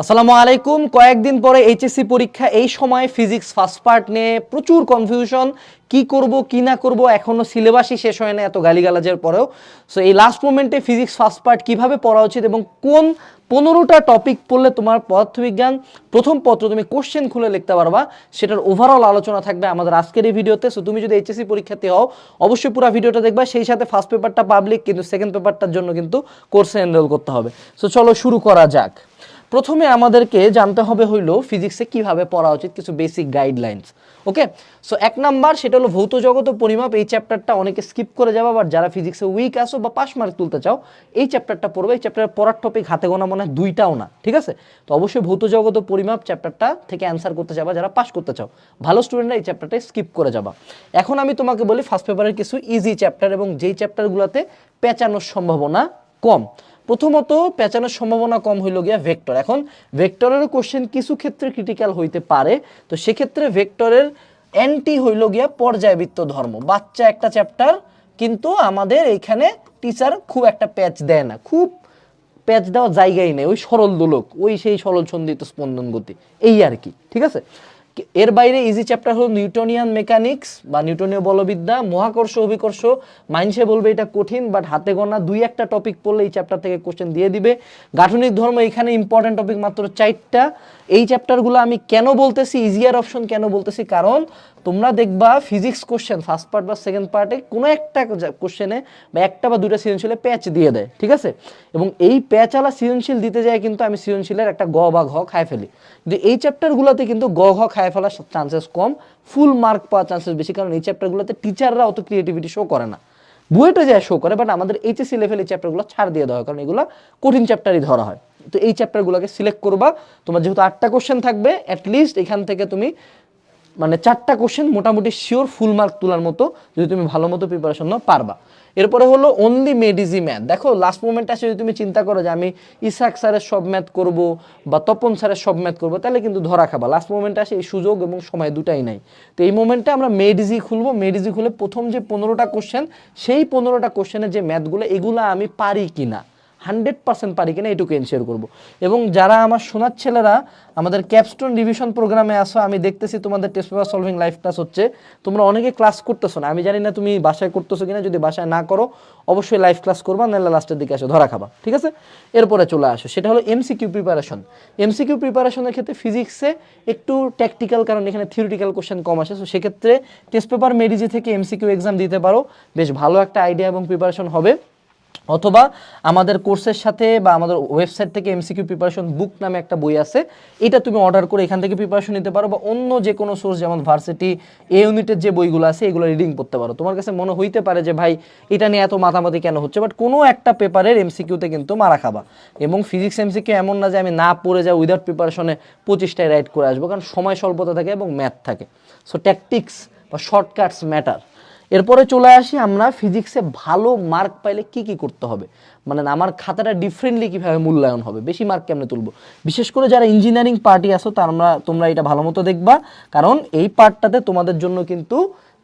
আসসালামু আলাইকুম। কয়েকদিন পরে এইচএসসি পরীক্ষা, এই সময় ফিজিক্স ফার্স্ট পার্ট নিয়ে প্রচুর কনফিউশন কি করব, কি না করব, এখনও সিলেবাসই শেষ হয় না, এত গালিগালাজের পরেও। সো এই লাস্ট মোমেন্টে ফিজিক্স ফার্স্ট পার্ট কীভাবে পড়া উচিত এবং কোন পনেরোটা টপিক পড়লে তোমার পদার্থবিজ্ঞান, প্রথম পত্র তুমি কোশ্চেন খুলে লিখতে পারবা, সেটার ওভারঅল আলোচনা থাকবে আমাদের আজকের এই ভিডিওতে। সো তুমি যদি এইচএসসি পরীক্ষার্থী হও, অবশ্যই পুরো ভিডিওটা দেখবা, সেই সাথে ফার্স্ট পেপারটা পাবলিক কিন্তু সেকেন্ড পেপারটার জন্য কিন্তু কোর্সে এনরোল করতে হবে। সো চলো শুরু করা যাক। প্রথমে আমাদেরকে জানতে হবে হইল ফিজিক্সে কীভাবে পড়া উচিত কিছু বেসিক গাইডলাইন্স ওকে সো এক নাম্বার সেটা হলো ভৌত জগত পরিমাপ। এই চ্যাপ্টারটা অনেকে স্কিপ করে যাবে বাট যারা ফিজিক্সে উইক আসো বা পাস মার্ক তুলতে চাও, এই চ্যাপ্টারটা পড়বে। এই চ্যাপ্টারের পড়ার টপিক হাতে গোনা মনে হয় দুইটাও না, ঠিক আছে? তো অবশ্যই ভৌত জগত পরিমাপ চ্যাপ্টারটা থেকে অ্যান্সার করতে যাবা, যারা পাস করতে চাও। ভালো স্টুডেন্টরা এই চ্যাপ্টারটা স্কিপ করে যাবা। এখন আমি তোমাকে বলি ফার্স্ট পেপারের কিছু ইজি চ্যাপ্টার এবং যেই চ্যাপ্টারগুলোতে পেঁচানোর সম্ভাবনা কম। প্রথমত পেঁচানোর সম্ভাবনা কম হইল গিয়া ভেক্টর। এখন ভেক্টরের কোশ্চেন কিছু ক্ষেত্রে ক্রিটিক্যাল হইতে পারে, তো সেক্ষেত্রে ভেক্টরের অ্যান্টি হইল গিয়া পর্যায়বৃত্ত ধর্ম। বাচ্চা একটা চ্যাপ্টার কিন্তু আমাদের এইখানে টিচার খুব একটা প্যাচ দেয় না। খুব প্যাচ দেওয়ার জায়গাই নেই, ওই সরল দোলক, ওই সেই সরল ছন্দিত স্পন্দন গতি, এই আর কি, ঠিক আছে? এর বাইরে ইজি চ্যাপ্টার হলো নিউটনিয়ান মেকানিক্স বা নিউটনীয় বলবিদ্যা, মহাকর্ষ, অভিকর্ষ। মাইন্সে বলবে এটা কঠিন বাট হাতে গোনা দুই একটা টপিক পড়লে এই চ্যাপ্টার থেকে কোশ্চেন দিয়ে দিবে। গাঠনিক ধর্ম এখানে ইম্পর্টেন্ট টপিক মাত্র চারটা। এই চ্যাপ্টারগুলো আমি কেন বলতেছি ইজিয়ার অপশন কেন বলতেছি? কারণ তোমরা দেখবা ফিজিক্স কোশ্চেন ফার্স্ট পার্ট বা সেকেন্ড পার্টে কোনো একটা কোশ্চেনে বা একটা বা দুটা সৃজনশীলে প্যাচ দিয়ে দেয়, ঠিক আছে? এবং এই প্যাচওয়ালা সৃজনশীল দিতে যায় কিন্তু আমি সৃজনশীলের একটা গ বা ঘ খায় ফেলি। কিন্তু এই চ্যাপ্টারগুলোতে কিন্তু গ, ঘ খায় ফেলার চান্সেস কম ফুল মার্ক পাওয়ার চান্সেস বেশি, কারণ এই চ্যাপ্টারগুলোতে টিচাররা অত ক্রিয়েটিভিটি শো করে না। বুয়েটে যায় শো করে বাট আমাদের এইচএসসি লেভেল এই চ্যাপ্টারগুলো ছাড় দিয়ে দেওয়া হয়, কারণ এগুলো কঠিন চ্যাপ্টারই ধরা হয়। তো এই চ্যাপ্টারগুলোকে সিলেক্ট করবা, তোমার যেহেতু আটটা কোশ্চেন থাকবে অ্যাটলিস্ট এখান থেকে তুমি মানে চারটা কোশ্চেন মোটামুটি শিওর ফুল মার্ক তোলার মতো যদি তুমি ভালো মতো প্রিপারেশন নাও, পারবা। এরপরে হলো অনলি মেডিজি ম্যাথ দেখো লাস্ট মোমেন্টে আসে যদি তুমি চিন্তা করো যে আমি ইসাক স্যারের সব ম্যাথ করব বা তপন স্যারের সব ম্যাথ করব, তাহলে কিন্তু ধরা খাবা। লাস্ট মোমেন্টে আসে এই সুযোগ এবং সময় দুটাই নাই। তো এই মোমেন্টে আমরা মেডিজি খুলবো। মেডিজি খুলে প্রথম যে পনেরোটা কোশ্চেন সেই পনেরোটা কোশ্চেনের যে ম্যাথগুলো এগুলো আমি পারি কিনা। হান্ড্রেড পার্সেন্ট পারি কিনা এটুকু এনশিওর করব। এবং যারা আমার শোনার ছেলেরা আমাদের ক্যাপস্টোন রিভিশন প্রোগ্রামে আসো আমি দেখতেছি তোমাদের test paper solving live class হচ্ছে। তোমরা অনেকে ক্লাস করতেছো না। আমি জানি না তুমি বাসায় করতেছো কিনা, যদি বাসায় না করো, অবশ্যই লাইভ ক্লাস করবা, নাহলে লাস্টের দিকে আসো ধরা খাবা। ঠিক আছে? এরপরে চলে আসো। সেটা হলো এমসিকিউ প্রিপারেশন এমসিকিউ প্রিপারেশনের ক্ষেত্রে ফিজিক্সে একটু ট্যাকটিক্যাল কারণ এখানে থিওরিটিক্যাল কোশ্চেন কম আসে। সো সেক্ষেত্রে টেস্ট পেপার মেডিজি থেকে এমসিকিউ এক্সাম দিতে পারো। বেশ ভালো একটা আইডিয়া এবং প্রিপারেশন হবে। অথবা আমাদের কোর্সের সাথে বা আমাদের ওয়েবসাইট থেকে এমসিকিউ প্রিপারেশন বুক নামে একটা বই আছে। এটা তুমি অর্ডার করে এখান থেকে প্রিপারেশন নিতে পারো বা অন্য যে কোনো সোর্স যেমন ভার্সিটি এ ইউনিটের যে বইগুলো আছে, এগুলো রিডিং করতে পারো। তোমার কাছে মনে হইতে পারে যে, ভাই, এটা নিয়ে এত মাতামাতি কেন হচ্ছে? বাট কোনো একটা পেপারের এমসিকিউতে কিন্তু মারা খাবা। এবং ফিজিক্স এমসিকিউ এমন না যে, আমি না পড়ে যাই উইদাউট প্রিপারেশনে পঁচিশটায় রাইট করে আসব। কারণ সময় স্বল্পতা থাকে এবং ম্যাথ থাকে। সো ট্যাকটিক্স বা শর্টকাটস ম্যাটার এরপরে চলে আসি আমরা ফিজিক্সে ভালো মার্ক পাইলে কি কি করতে হবে? মানে আমার খাতাটা ডিফারেন্টলি কীভাবে মূল্যায়ন হবে? বেশি মার্ক কেমনে তুলবো? বিশেষ করে যারা ইঞ্জিনিয়ারিং পার্টি আসো তার আমরা তোমরা এটা ভালো মতো দেখবা। কারণ এই পার্টটাতে তোমাদের জন্য কিন্তু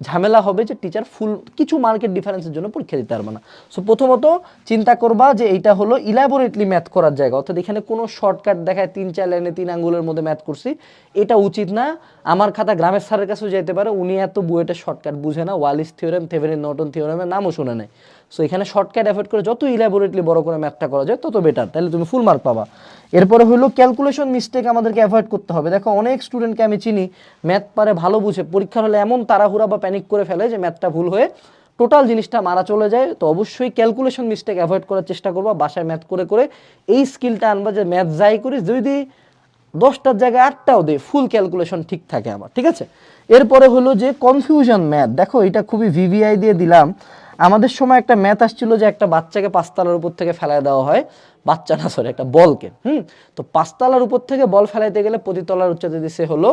ঝামেলা হবে যে টিচার ফুল কিছু মার্কেট ডিফারেন্সের জন্য পরীক্ষা দিতে পারবে না। সো প্রথমত চিন্তা করবা যে এইটা হলো ইলাবোরেটলি ম্যাথ করার জায়গা। অর্থাৎ এখানে কোনো শর্টকাট দেখায় তিন চার লাইনে তিন আঙ্গুলের মধ্যে ম্যাথ করছি। এটা উচিত না। আমার খাতা গ্রামের স্যারের কাছেও যেতে পারে। উনি এত বুয়েটের শর্টকাট বুঝে না। ওয়ালিস থিওরেম থেভেরিন নটন থিওরেমের নামও শুনে নেয় সো এখানে শর্টকাট অ্যাভয়েড করে যত ইলাবোরেটলি বড় করে ম্যাথটা করা যায়, তত বেটার তাহলে তুমি ফুল মার্ক পাবা। এরপরে হলো ক্যালকুলেশন মিস্টেক আমাদেরকে অ্যাভয়েড করতে হবে। দেখো, অনেক স্টুডেন্টকে আমি চিনি ম্যাথ পারে ভালো বুঝে। পরীক্ষার হলে এমন তাড়াহুড়া বা প্যানিক করে ফেলে যে ম্যাথটা ভুল হয়ে টোটাল জিনিসটা মারা চলে যায়, তো অবশ্যই ক্যালকুলেশন মিস্টেক অ্যাভয়েড করার চেষ্টা করবা, বাসায় ম্যাথ করে করে এই স্কিলটা আনবা যে ম্যাথ যাই করি যদি দশটার জায়গায় আটটাও দেয় ফুল ক্যালকুলেশন ঠিক থাকে আমার ঠিক আছে? এরপরে হলো যে কনফিউশন ম্যাথ দেখো এটা খুবই ভিভিআই দিয়ে দিলাম। আমাদের সময় একটা ম্যাথ আসছিল যে একটা বাচ্চাকে পাঁচতলার উপর থেকে ফেলায় দেওয়া হয়। বাচ্চা না সরি একটা বলকে, হুম? তো পাঁচতলার উপর থেকে বল ফেলাইতে গেলে প্রতিতলার উচ্চতা দিছে হলো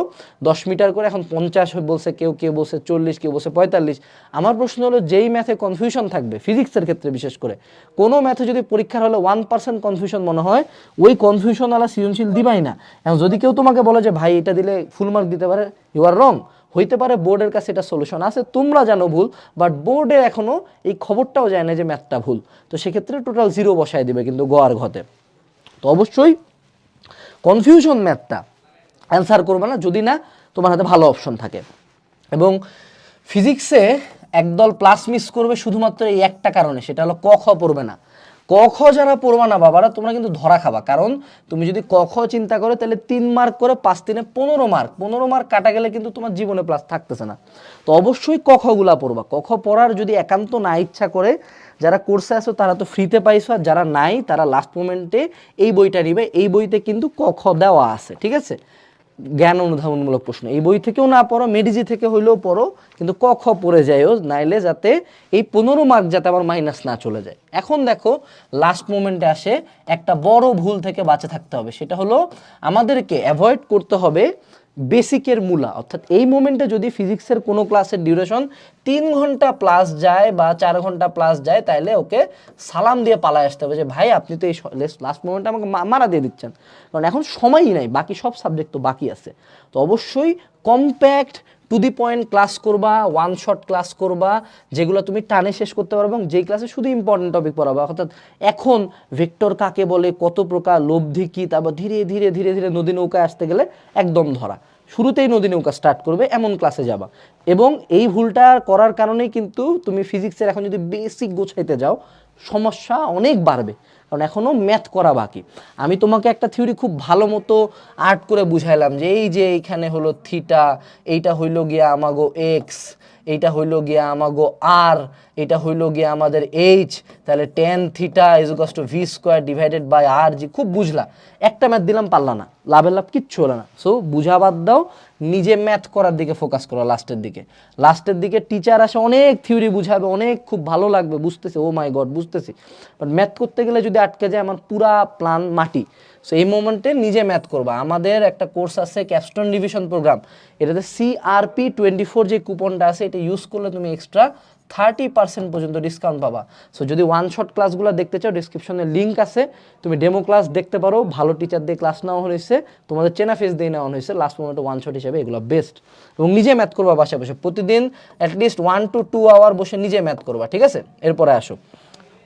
দশ মিটার করে, এখন পঞ্চাশ বলছে কেউ কেউ বলছে চল্লিশ, কেউ বলছে পঁয়তাল্লিশ। আমার প্রশ্ন হলো, যেই ম্যাথে কনফিউশন থাকবে ফিজিক্সের ক্ষেত্রে বিশেষ করে, কোনো ম্যাথে যদি পরীক্ষার হলে ওয়ান পার্সেন্ট কনফিউশন মনে হয়, ওই কনফিউশনওয়ালা সৃজনশীল দিবাই না। এখন যদি কেউ তোমাকে বলে যে, ভাই, এটা দিলে ফুল মার্ক দিতে পারে ইউ আর রং হইতে পারে বোর্ডের কাছে এটা সলিউশন আছে, তোমরা জানো ভুল বাট বোর্ডে এখনও এই খবরটাও যায় না যে ম্যাথটা ভুল। তো সেক্ষেত্রে টোটাল জিরো বসায় দিবে কিন্তু গ আর ঘতে। তো অবশ্যই কনফিউশন ম্যাথটা অ্যান্সার করবে না, যদি না, তোমার হাতে ভালো অপশন থাকে। এবং ফিজিক্সে একদল প্লাস মিস করবে শুধুমাত্র এই একটা কারণে, সেটা হলো ক, খ পড়বে না। ক খ যারা পড়বা না বাবারা, তোমরা কিন্তু ধরা খাবা। কারণ তুমি যদি ক খ চিন্তা করো, তাহলে তিন মার্ক করে পাঁচ তিনে পনেরো মার্ক পনেরো মার্ক কাটা গেলে কিন্তু তোমার জীবনে প্লাস থাকতেছে না। তো অবশ্যই ক খগুলা পড়বা। ক খ পড়ার যদি একান্ত না ইচ্ছা করে, যারা কোর্সে আছো তারা তো ফ্রিতে পাইছো, আর যারা নাই তারা লাস্ট মোমেন্টে এই বইটা নিবে। এই বইতে কিন্তু ক খ দেওয়া আছে, ঠিক আছে? জ্ঞান অনুধাবনমূলক প্রশ্ন। এই বই থেকেও না পড়ো, মেডিজি থেকে হইলেও পড়ো, কিন্তু ক খ পড়ে যায়ও নাইলে যাতে এই পনেরো মার্ক যাতে আবার মাইনাস না চলে যায়। এখন দেখো লাস্ট মোমেন্টে আসে একটা বড় ভুল থেকে বাঁচে থাকতে হবে। সেটা হলো আমাদেরকে অ্যাভয়েড করতে হবে বেসিকের মূলা, অর্থাৎ এই মোমেন্টে যদি ফিজিক্সের কোনো ক্লাসের ডিউরেশন তিন ঘণ্টা প্লাস যায় বা চার ঘণ্টা প্লাস যায় তাহলে ওকে সালাম দিয়ে পালায় আসতে হবে যে, ভাই, আপনি তো এই লাস্ট মোমেন্টে আমাকে মারা দিয়ে দিচ্ছেন। কারণ এখন সময়ই নাই, বাকি সব সাবজেক্ট তো বাকি আছে। তো অবশ্যই compact to the point class করবা ওয়ান শট ক্লাস করবা, যেগুলো তুমি টানে শেষ করতে পারবে এবং যেই ক্লাসে শুধু ইম্পর্টেন্ট টপিক পড়াবা। অর্থাৎ এখন ভেক্টর কাকে বলে, কত প্রকার, লব্ধি কী, তারপর ধীরে ধীরে ধীরে ধীরে নদী নৌকায় আসতে গেলে একদম ধরা। শুরুতেই নদী নৌকা স্টার্ট করবে, এমন ক্লাসে যাবা। এবং এই ভুলটা করার কারণেই কিন্তু তুমি ফিজিক্সের এখন যদি বেসিক গোছাইতে যাও, সমস্যা অনেক বাড়বে। কারণ এখনও ম্যাথ করা বাকি। আমি তোমাকে একটা থিওরি খুব ভালো মতো আর্ট করে বুঝাইলাম যে, এই যে এইখানে হলো থিটা এইটা হইল গিয়া আমাগো এক্স এইটা হইল গিয়া আমাগো আর এটা হইল গিয়া আমাদের এইচ তাহলে tan theta ইজুকাস two V square divided by R G খুব বুঝলা। একটা ম্যাথ দিলাম পারলা না। লাভের লাভ কিচ্ছু হলো না। সো বুঝা বাদ দাও, নিজে ম্যাথ করার দিকে ফোকাস করো লাস্টের দিকে। লাস্টের দিকে টিচার আসে, অনেক থিওরি বুঝাবে, অনেক খুব ভালো লাগবে, বুঝতেছি ও মাই গড বুঝতেছি। বাট ম্যাথ করতে গেলে যদি আটকে যায় আমার পুরা প্ল্যান মাটি। সো এই মোমেন্টে নিজে ম্যাথ করবা। আমাদের একটা কোর্স আছে ক্যাপস্টন ডিভিশন প্রোগ্রাম এটাতে সিআরপি টোয়েন্টি ফোর যে কুপনটা আছে, এটা ইউজ করলে তুমি এক্সট্রা থার্টি পার্সেন্ট পর্যন্ত ডিসকাউন্ট পাবা। সো যদি ওয়ান শট ক্লাসগুলো দেখতে চাও ডিসক্রিপশনে লিঙ্ক আছে। তুমি ডেমো ক্লাস দেখতে পারো, ভালো টিচার দিয়ে ক্লাস নেওয়া হয়েছে, তোমাদের চেনা ফেস দিয়ে নেওয়া হয়েছে লাস্ট মোমেন্টে ওয়ান শট হিসেবে এগুলো বেস্ট এবং নিজে ম্যাথ করবা বাসায় বসে, প্রতিদিন at least one two two hour বসে নিজে ম্যাথ করবা, ঠিক আছে? এরপরে আসো।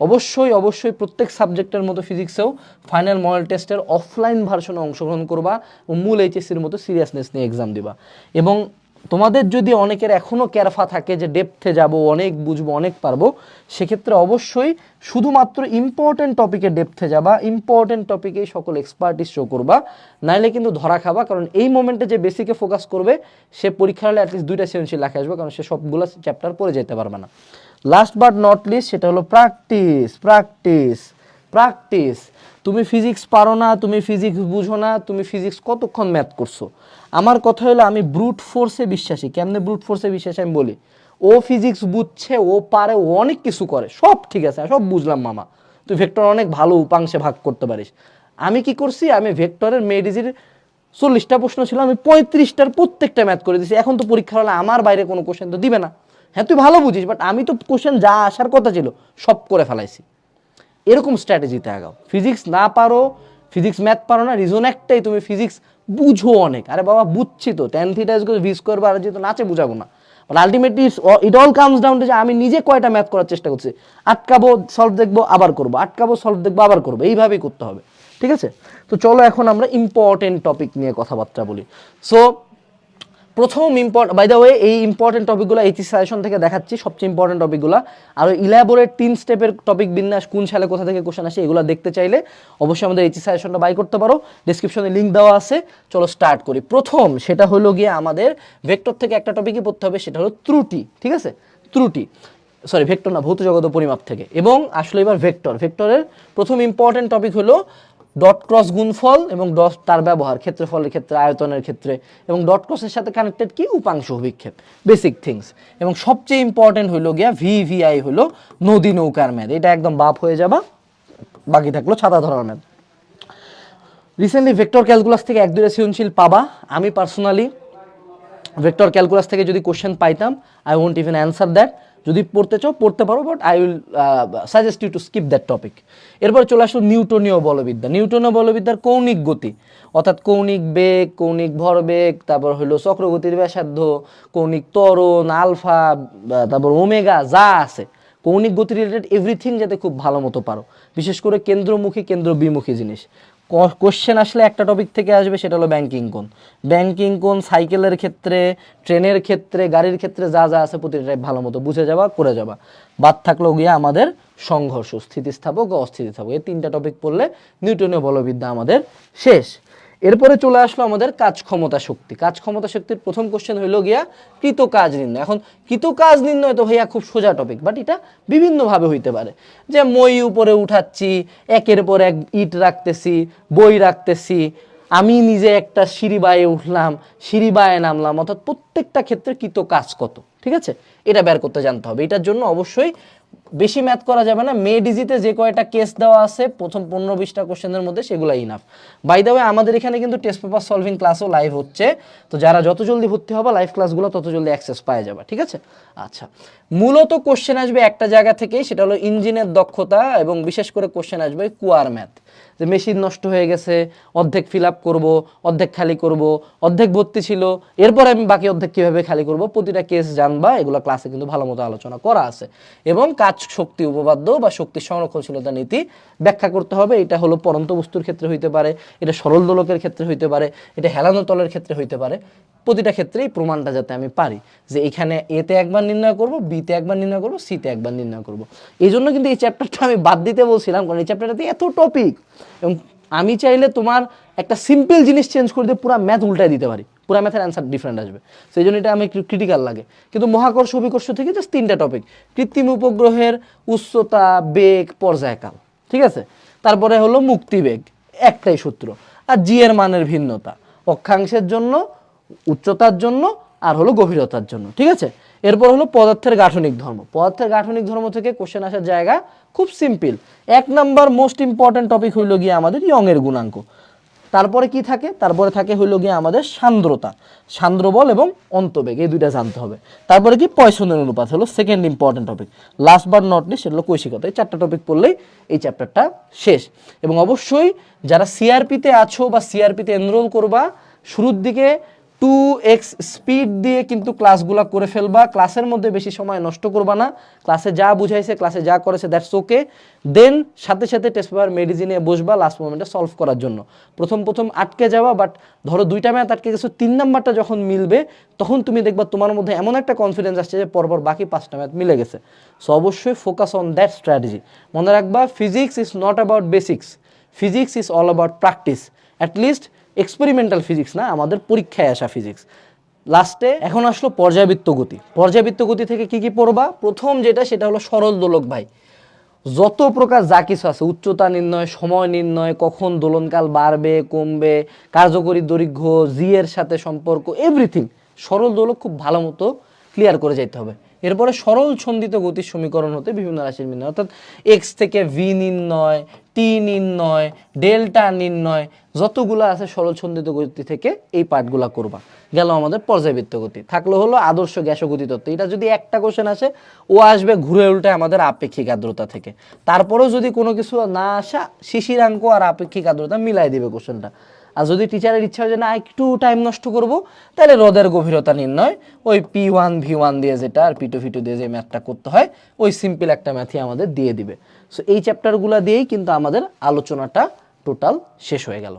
অবশ্যই অবশ্যই প্রত্যেক সাবজেক্টের মতো ফিজিক্সেও ফাইনাল মডেল টেস্টের অফলাইন ভার্সনে অংশগ্রহণ করবা এবং মূল এইচএসসির মতো সিরিয়াসনেস নিয়ে এক্সাম দিবা। এবং তোমাদের যদি অনেকের এখনও ক্যারফা থাকে যে ডেপথে যাব, অনেক বুঝব, অনেক পারব, সেক্ষেত্রে অবশ্যই শুধুমাত্র ইম্পর্টেন্ট টপিকে ডেপথে যাবা ইম্পর্টেন্ট টপিকেই সকল এক্সপার্টিস শো করবা, নাইলে কিন্তু ধরা খাবা, কারণ এই মোমেন্টে যে বেসিকে ফোকাস করবে, সে পরীক্ষা হলে অ্যাটলিস্ট দুইটা সৃজনশীল লেখা আসবে, কারণ সে সবগুলো চ্যাপ্টার পড়ে যেতে পারবে না। লাস্ট বাট নট লিস্ট সেটা হলো প্র্যাকটিস প্র্যাকটিস প্র্যাকটিস তুমি ফিজিক্স পারো না, তুমি ফিজিক্স বুঝো না, তুমি ফিজিক্স কতক্ষণ ম্যাথ করছ? আমার কথা হলো আমি ব্রুট ফোর্সে বিশ্বাসী। কেমনে ব্রুট ফোর্সে বিশ্বাসী আমি বলি? ও ফিজিক্স বুঝছে, ও পারে, ও অনেক কিছু করে। সব ঠিক আছে, সব বুঝলাম মামা। তুই ভেক্টর অনেক ভালো উপাংশে ভাগ করতে পারিস। আমি কি করছি? আমি ভেক্টরের মেডিজির চল্লিশটা প্রশ্ন ছিল, আমি পঁয়ত্রিশটার প্রত্যেকটা ম্যাথ করে দিয়েছি। এখন তো পরীক্ষা হলে আমার বাইরে কোনো কোশ্চেন তো দিবে না। হ্যাঁ তুই ভালো বুঝিস বাট আমি তো কোশ্চেন যা আসার কথা ছিল, সব করে ফেলাইছি। এরকম স্ট্র্যাটেজিতে আগাও। ফিজিক্স না পারো ফিজিক্স ম্যাথ পারো না রিজন একটাই, তুমি ফিজিক্স বুঝো অনেক। আরে বাবা, বুঝছি তো। টেন থিটা ভি স্কোয়ার বা যেহেতু নাচে বুঝাবো না। But ultimately it all comes down to যে আমি নিজে কয়টা ম্যাথ করার চেষ্টা করছি। আটকাবো সলভ দেখব, আবার করব। আটকাবো সলভ দেখব, আবার করব। এইভাবেই করতে হবে। ঠিক আছে? তো চলো এখন আমরা ইম্পর্টেন্ট টপিক নিয়ে কথাবার্তা বলি। সো প্রথম ইম্পর্ট বাই দ্য ওয়ে এই ইম্পর্টেন্ট টপিকগুলো এইচএস সাজেশন থেকে দেখাচ্ছি, সবচেয়ে ইম্পর্টেন্ট টপিকগুলো আর ইলাবোরেট তিন স্টেপের টপিক বিন্যাস, কোন সালে কোথা থেকে কোশ্চেন আসে, এগুলো দেখতে চাইলে অবশ্যই আমাদের এইচএস সাজেশনটা বাই করতে পারো। ডিসক্রিপশনে লিঙ্ক দেওয়া আছে। চলো স্টার্ট করি। প্রথম, সেটা হলো গিয়ে আমাদের ভেক্টর থেকে একটা টপিকই পড়তে হবে, সেটা হলো ত্রুটি, ঠিক আছে? ত্রুটি। সরি ভেক্টর না, ভৌত জগত পরিমাপ থেকে। এবং আসলে এবার ভেক্টর ভেক্টরের প্রথম ইম্পর্টেন্ট টপিক হলো ডট ক্রস গুণফল এবং ডট তার ব্যবহার, ক্ষেত্রফলের ক্ষেত্রে, আয়তনের ক্ষেত্রে এবং ডট ক্রসের সাথে কানেক্টেড কি? উপাংশ অভিক্ষেপ বেসিক থিংস এবং সবচেয়ে ইম্পর্টেন্ট হইল গিয়া আই হলো নদী নৌকার ম্যাথ এটা একদম বাপ হয়ে যাবা, বাকি থাকল ছাতা ধরার ম্যাথ রিসেন্টলি ভেক্টর ক্যালকুলাস থেকে এক দুইটা সৃজনশীল পাবা। আমি পার্সোনালি ভেক্টর ক্যালকুলাস থেকে যদি কোশ্চেন পাইতাম I won't even answer that যদি পড়তে চাও, পড়তে পারো but I will suggest you to skip that topic এরপর চলে আসলো নিউটনীয় বলবিদ্যা। নিউটনীয় বলবিদ্যার কৌণিক গতি, অর্থাৎ কৌণিক বেগ, কৌণিক ভরবেগ তারপর হলো চক্রগতির ব্যাসার্ধ, কৌণিক ত্বরণ, আলফা তারপর ওমেগা, যা আছে। কৌণিক গতি রিলেটেড এভরিথিং যাতে খুব ভালো মতো পারো। বিশেষ করে কেন্দ্রমুখী কেন্দ্র বিমুখী জিনিস। কোশ্চেন আসলে একটা টপিক থেকে আসবে, সেটা হলো ব্যাংকিং কোন ব্যাংকিং কোন সাইকেলের ক্ষেত্রে ট্রেনের ক্ষেত্রে, গাড়ির ক্ষেত্রে যা যা আছে প্রতিটাই ভালো মতো বুঝে যাবা, করে যাবা। বাদ থাকল গিয়ে আমাদের সংঘর্ষ, স্থিতিস্থাপক ও অস্থিতিস্থাপক। এই তিনটা টপিক পড়লে নিউটনীয় বলবিদ্যা আমাদের শেষ। এরপরে চলে আসলো আমাদের কাজ ক্ষমতা শক্তি। কাজ ক্ষমতা শক্তির প্রথম কোশ্চেন হইল গিয়া কৃত কাজ নির্ণয়। এখন কৃত কাজ নির্ণয় তো ভাইয়া খুব সোজা টপিক বাট এটা বিভিন্নভাবে হইতে পারে। যে মই উপরে উঠাচ্ছি, একের পর এক ইট রাখতেছি, বই রাখতেছি, আমি নিজে একটা সিঁড়ি বায়ে উঠলাম, সিঁড়ি বায়ে নামলাম, অর্থাৎ প্রত্যেকটা ক্ষেত্রে কৃত কাজ কত? ঠিক আছে? এটা বের করতে জানতে হবে। এটার জন্য অবশ্যই বেশি ম্যাথ করা যাবে না। মে ডিজিতে যে কয়টা কেস দেওয়া আছে, প্রথম পনেরো বিশটা কোশ্চেনের মধ্যে সেগুলো ইনাফ বাই দ্য ওয়ে আমাদের এখানে কিন্তু টেস্ট পেপার সলভিং ক্লাসও লাইভ হচ্ছে। তো যারা যত জলদি ভর্তি হবে লাইভ ক্লাসগুলো তত জলদি অ্যাক্সেস পাওয়া যাবে, ঠিক আছে? আচ্ছা মূলত কোশ্চেন আসবে একটা জায়গা থেকেই, সেটা হলো ইঞ্জিনের দক্ষতা এবং বিশেষ করে কোশ্চেন আসবে কুয়ার ম্যাথ যে মেশিন নষ্ট হয়ে গেছে, অর্ধেক ফিল আপ করব, অর্ধেক খালি করব, অর্ধেক ভর্তি ছিল, এরপর আমি বাকি অর্ধেক কীভাবে খালি করব, প্রতিটা কেস জানবা, এগুলো ক্লাসে কিন্তু ভালো মতো আলোচনা করা আছে। এবং কাজ, শক্তি উপপাদ্য বা শক্তি সংরক্ষণশীলতা নীতি ব্যাখ্যা করতে হবে। এটা হলো পরন্ত বস্তুর ক্ষেত্রে হইতে পারে, এটা সরল দোলকের ক্ষেত্রে হইতে পারে, এটা হেলানো তলের ক্ষেত্রে হইতে পারে। প্রতিটা ক্ষেত্রেই প্রমাণটা যাতে আমি পারি যে এখানে এতে একবার নির্ণয় করব বিতে একবার নির্ণয় করব সিতে একবার নির্ণয় করব। এই জন্য কিন্তু এই চ্যাপ্টারটা আমি বাদ দিতে বলছিলাম, কারণ এই চ্যাপ্টারটাতে এত টপিক এবং আমি চাইলে তোমার একটা সিম্পল জিনিস চেঞ্জ করে দিয়ে পুরো ম্যাথ উল্টায় দিতে পারি। পুরো ম্যাথের অ্যান্সার ডিফারেন্ট আসবে। সেই জন্য এটা আমি ক্রিটিক্যাল লাগে। কিন্তু মহাকর্ষ অভিকর্ষ থেকে জাস্ট তিনটা টপিক কৃত্রিম উপগ্রহের উচ্চতা, বেগ, পর্যায়কাল, ঠিক আছে? তারপরে হলো মুক্তিবেগ একটাই সূত্র। আর জি এর মানের ভিন্নতা, অক্ষাংশের জন্য, উচ্চতার জন্য, আর হলো গভীরতার জন্য, ঠিক আছে? এরপর হলো পদার্থের গাঠনিক ধর্ম। পদার্থের গাঠনিক ধর্ম থেকে কোশ্চেন আসার জায়গা খুব সিম্পল এক নাম্বার মোস্ট ইম্পর্ট্যান্ট টপিক হইল গিয়ে আমাদের ইয়ংয়ের গুণাঙ্ক। তারপরে কি থাকে? তারপরে থাকে হইল গিয়ে আমাদের সান্দ্রতা। সান্দ্রবল এবং অন্তবেগ, এই দুইটা জানতে হবে। তারপরে কি? পয়সনের অনুপাত হলো second important topic last but not least সেটা হলো কৈশিকতা। এই চারটা টপিক পড়লেই এই চ্যাপ্টারটা শেষ। এবং অবশ্যই যারা সিআরপিতে আছো বা সিআরপিতে এনরোল করবা, শুরুর দিকে টু এক্স স্পিড দিয়ে কিন্তু ক্লাসগুলো করে ফেলবা। ক্লাসের মধ্যে বেশি সময় নষ্ট করবা না। ক্লাসে যা বুঝাইছে ক্লাসে যা করেছে দ্যাটস ওকে দেন সাথে সাথে টেস্ট পেপার মেডিসিনে বসবা লাস্ট মোমেন্টে সলভ করার জন্য। প্রথম প্রথম আটকে যাওয়া বাট ধরো দুইটা ম্যাথ আটকে গেছো, তিন নাম্বারটা যখন মিলবে, তখন তুমি দেখবা তোমার মধ্যে এমন একটা কনফিডেন্স আসছে যে পরপর বাকি পাঁচটা ম্যাথ মিলে গেছে। সো অবশ্যই ফোকাস অন দ্যাট স্ট্র্যাটেজি মনে রাখবা physics is not about basics physics is all about practice at least experimental physics না, আমাদের পরীক্ষায় আসা ফিজিক্স লাস্টে এখন আসলো পর্যাবৃত্ত গতি। পর্যাবৃত্ত গতি থেকে কি কি পড়বা? প্রথম যেটা, সেটা হলো সরল দোলক ভাই। যত প্রকার যা কিছু আছে, উচ্চতা নির্ণয়, সময় নির্ণয়, কখন দোলনকাল বাড়বে, কমবে, কার্যকরী দৈর্ঘ্য জি এর সাথে সম্পর্ক এভরিথিং সরল দোলক খুব ভালো মতো ক্লিয়ার করে যাইতে হবে। এরপরে সরল ছন্দিত গতির সমীকরণ হতে বিভিন্ন রাশির নির্ণয়, অর্থাৎ এক্স থেকে ভি নির্ণয় টি নির্ণয় ডেল্টা নির্ণয়, যতগুলো আছে সরল ছন্দিত গতি থেকে এই পার্টগুলো করবা। গেল আমাদের পর্যাবৃত্ত গতি। থাকল হলো আদর্শ গ্যাস গতি তত্ত্ব। এটা যদি একটা কোশ্চেন আসে, ও আসবে ঘুরে উল্টে আমাদের আপেক্ষিক আর্দ্রতা থেকে। তারপরেও যদি কোনো কিছু না আসা শিশিরাঙ্ক আর আপেক্ষিক আর্দ্রতা মিলাই দিবে কোশ্চেনটা আর যদি টিচারের ইচ্ছা হয় যে না, একটু টাইম নষ্ট করব, তাহলে রদের গভীরতা নির্ণয়, ওই পি ওয়ান ভি ওয়ান দিয়ে যেটা আর পি টু ভি টু দিয়ে যে ম্যাথটা করতে হয়, ওই সিম্পল একটা ম্যাথই আমাদের দিয়ে দিবে। সো এই চ্যাপ্টারগুলো দিয়েই কিন্তু আমাদের আলোচনাটা টোটাল শেষ হয়ে গেল।